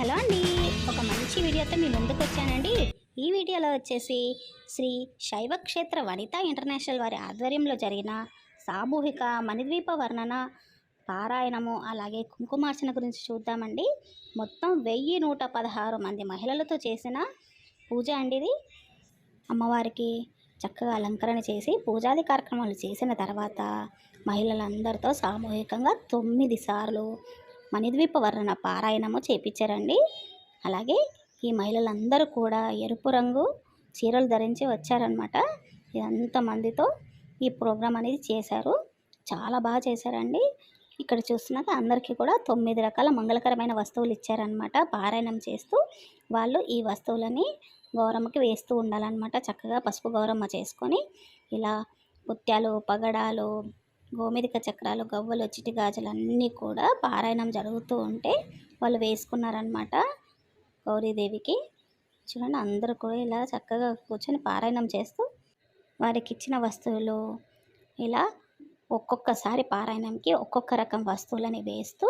Hello అండి. ఒక మంచి వీడియోతో మీ ముందుకు వచ్చానండి. ఈ వీడియోలో వచ్చేసి శ్రీ శైవ క్షేత్ర వనిత ఇంటర్నేషనల్ వారి ఆధ్వర్యంలో జరిగిన సామూహిక మణిద్వీప వర్ణన పారాయణము అలాగే కుంకుమార్చన గురించి చూద్దామండి. మొత్తం వెయ్యి నూట పదహారు మంది మహిళలతో చేసిన పూజ అండి ఇది. అమ్మవారికి చక్కగా అలంకరణ చేసి పూజాది కార్యక్రమాలు చేసిన తర్వాత మహిళలందరితో సామూహికంగా తొమ్మిది సార్లు మణిద్వీప వర్ణన పారాయణము చేపించారండి. అలాగే ఈ మహిళలందరూ కూడా ఎరుపు రంగు చీరలు ధరించి వచ్చారనమాట ఎంతమందితో ఈ ప్రోగ్రాం అనేది చేశారు. చాలా బాగా చేశారండి. ఇక్కడ చూస్తున్నాక అందరికీ కూడా తొమ్మిది రకాల మంగళకరమైన వస్తువులు ఇచ్చారనమాట పారాయణం చేస్తూ వాళ్ళు ఈ వస్తువులని గౌరమ్మకి వేస్తూ ఉండాలన్నమాట. చక్కగా పసుపు గౌరమ్మ చేసుకొని ఇలా ముత్యాలు పగడాలు గోమిదిక చక్రాలు గవ్వలు చిటి గాజులు అన్నీ కూడా పారాయణం జరుగుతూ ఉంటే వాళ్ళు వేసుకున్నారనమాట గౌరీదేవికి. చూడండి అందరూ కూడా ఇలా చక్కగా కూర్చొని పారాయణం చేస్తూ వారికి ఇచ్చిన వస్తువులు ఇలా ఒక్కొక్కసారి పారాయణంకి ఒక్కొక్క రకం వస్తువులని వేస్తూ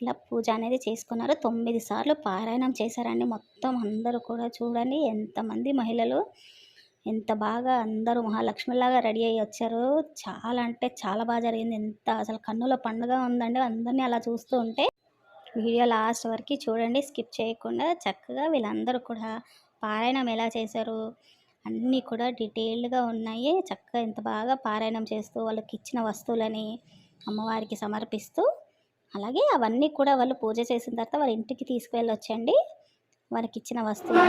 ఇలా పూజ అనేది చేసుకున్నారు. తొమ్మిది సార్లు పారాయణం చేశారండి మొత్తం అందరూ కూడా. చూడండి ఎంతమంది మహిళలు ఎంత బాగా అందరూ మహాలక్ష్మిలాగా రెడీ అయ్యి వచ్చారు. చాలా అంటే చాలా బాగా జరిగింది. ఎంత అసలు కన్నుల పండుగ ఉందండి. అందరినీ అలా చూస్తూ ఉంటే వీడియో లాస్ట్ వరకు చూడండి. స్కిప్ చేయకుండా చక్కగా వీళ్ళందరూ కూడా పారాయణం ఎలా చేశారు అన్నీ కూడా డీటెయిల్డ్గా ఉన్నాయి. చక్కగా ఎంత బాగా పారాయణం చేస్తూ వాళ్ళకి ఇచ్చిన వస్తువులని అమ్మవారికి సమర్పిస్తూ అలాగే అవన్నీ కూడా వాళ్ళు పూజ చేసిన తర్వాత వాళ్ళ ఇంటికి తీసుకువెళ్ళొచ్చండి. వారికి ఇచ్చిన వస్తువులు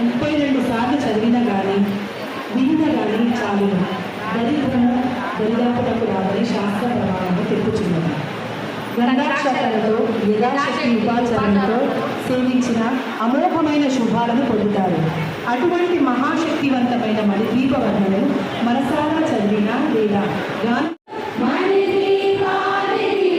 ముప్పై రెండు సార్లు చదివిన కానీ విన్న కానీ చాలు దరిద్రము దరిదాపుటకు రాదని శాస్త్ర ప్రమాణము తెప్పుచున్నది గంధాక్షరాలతో యథాశక్తి ఉపాచరణ సేవించిన అమోఘమైన శుభాలను పొందుతారు. అటువంటి మహాశక్తివంతమైన మరి దీపవర్ణను మనసారా చదివిన లేదా గాన మణిదీపానికి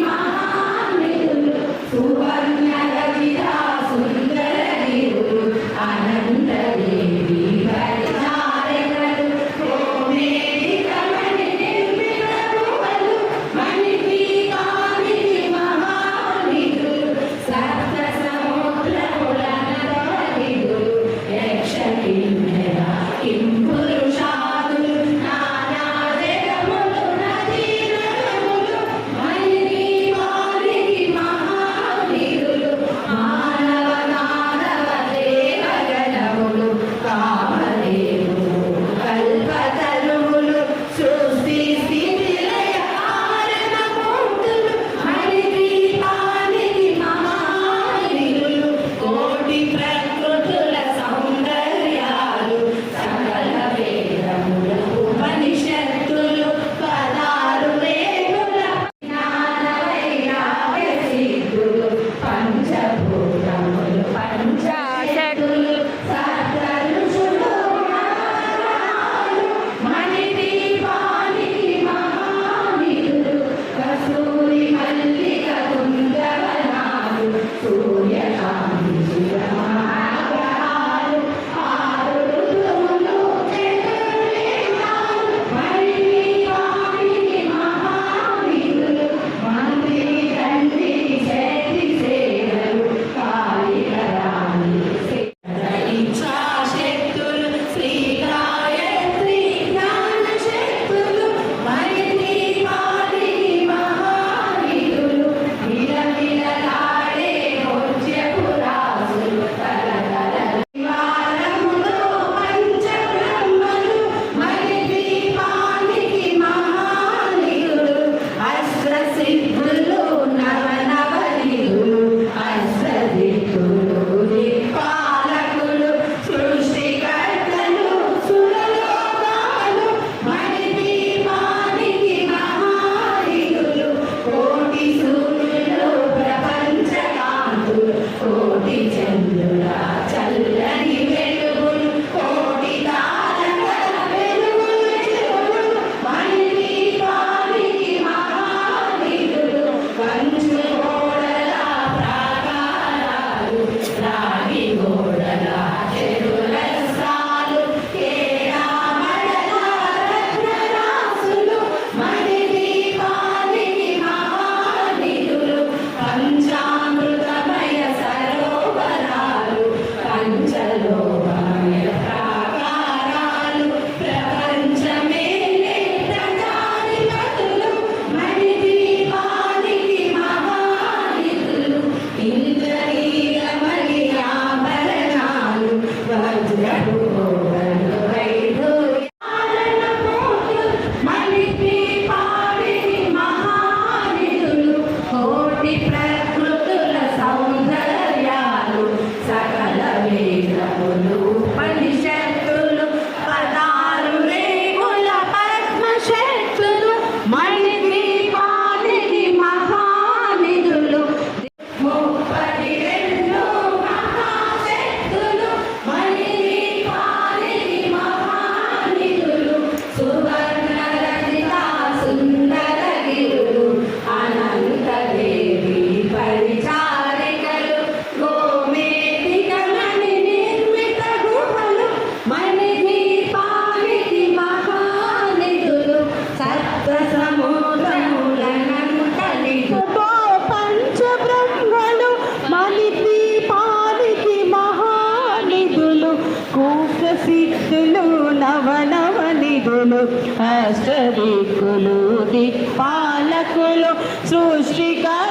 Yeah. దిక్కులు అష్టదిక్కులు దిక్పాలకులు సృష్టికర్త.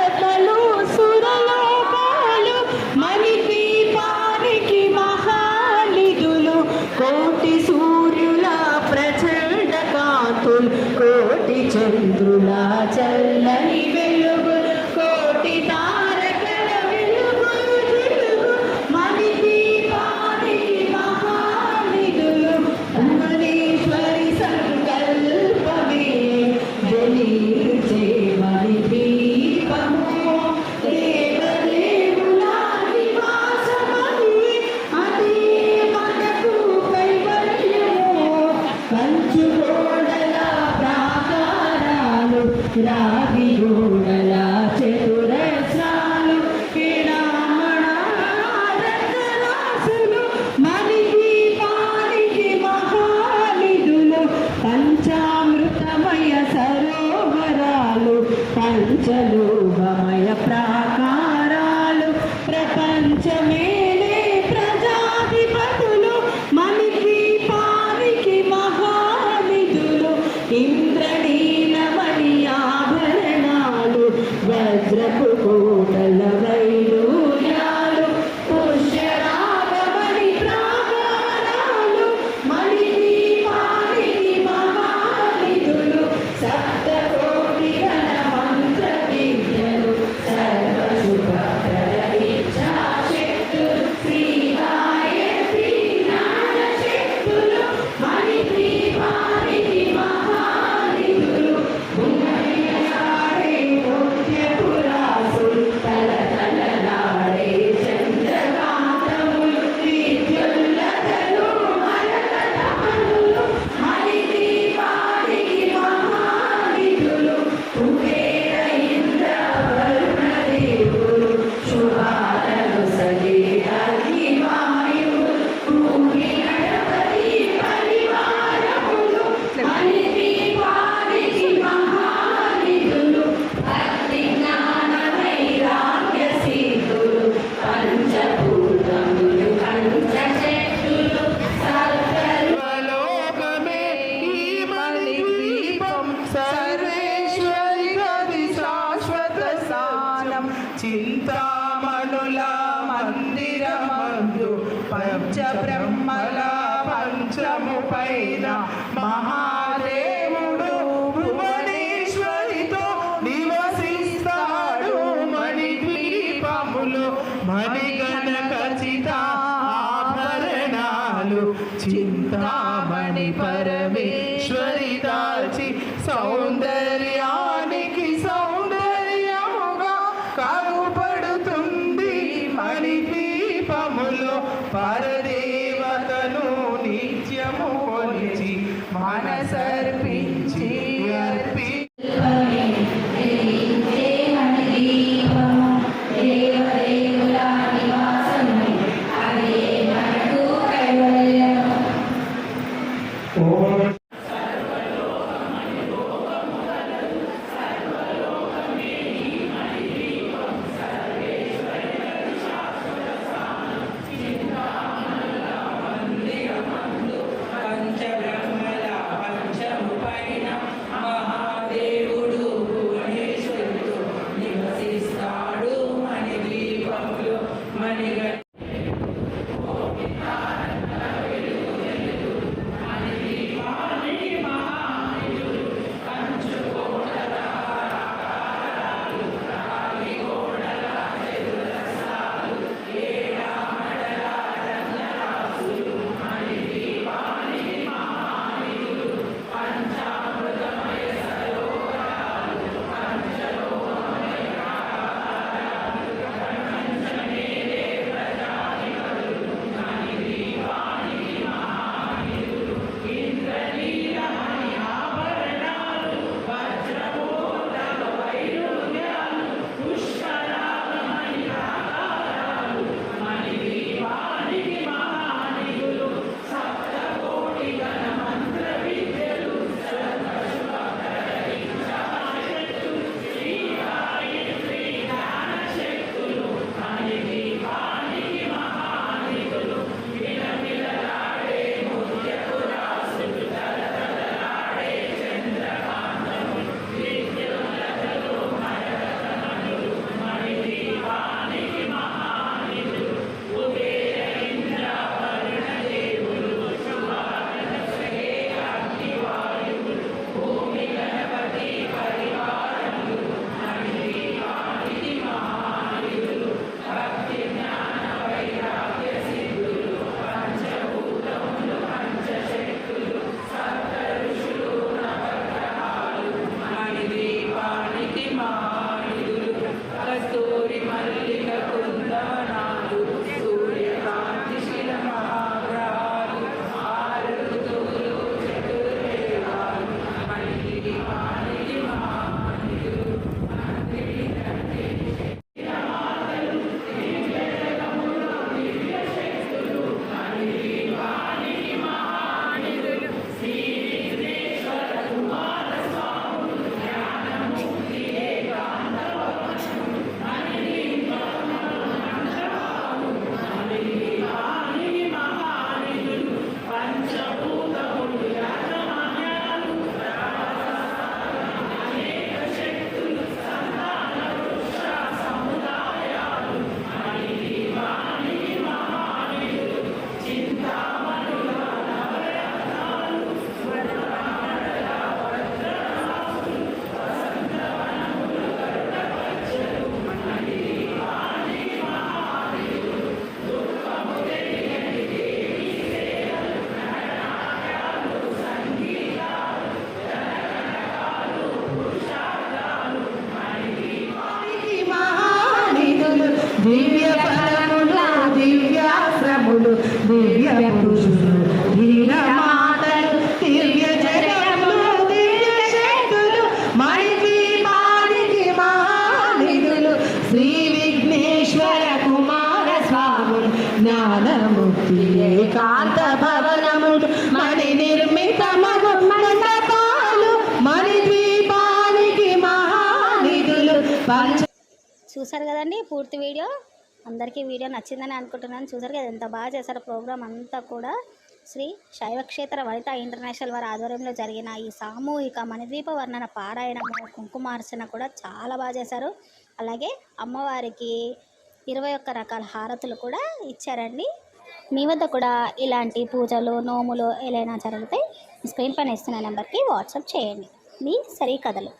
Hari Raya. బ్రహ్మల పంచము పైన మహాదేవుడు భువనేశ్వరితో నివసిస్తాడు మణి ద్వీపములు మణిగణ ఖచ్చిత చింతామణి పరమేశ్వరిదాచి సౌందర్యానికి సౌందర్యముగా కరుపడుతుంది మణి దీపములో పరదే చూసారు కదండి పూర్తి వీడియో? అందరికీ వీడియో నచ్చిందని అనుకుంటున్నాను. చూసారు కదా ఎంత బాగా చేశారు ప్రోగ్రామ్ అంతా కూడా. శ్రీ శైవక్షేత్ర వనిత ఇంటర్నేషనల్ వారి ఆధ్వర్యంలో జరిగిన ఈ సామూహిక మణిద్వీప వర్ణన పారాయణము కుంకుమార్చన కూడా చాలా బాగా చేశారు. అలాగే అమ్మవారికి ఇరవై ఒక్క రకాల హారతులు కూడా ఇచ్చారండి. మీ వద్ద కూడా ఇలాంటి పూజలు నోములు ఏదైనా జరిగితే స్క్రీన్ పైన ఇస్తున్న నెంబర్కి వాట్సాప్ చేయండి. మీ సరి కథలు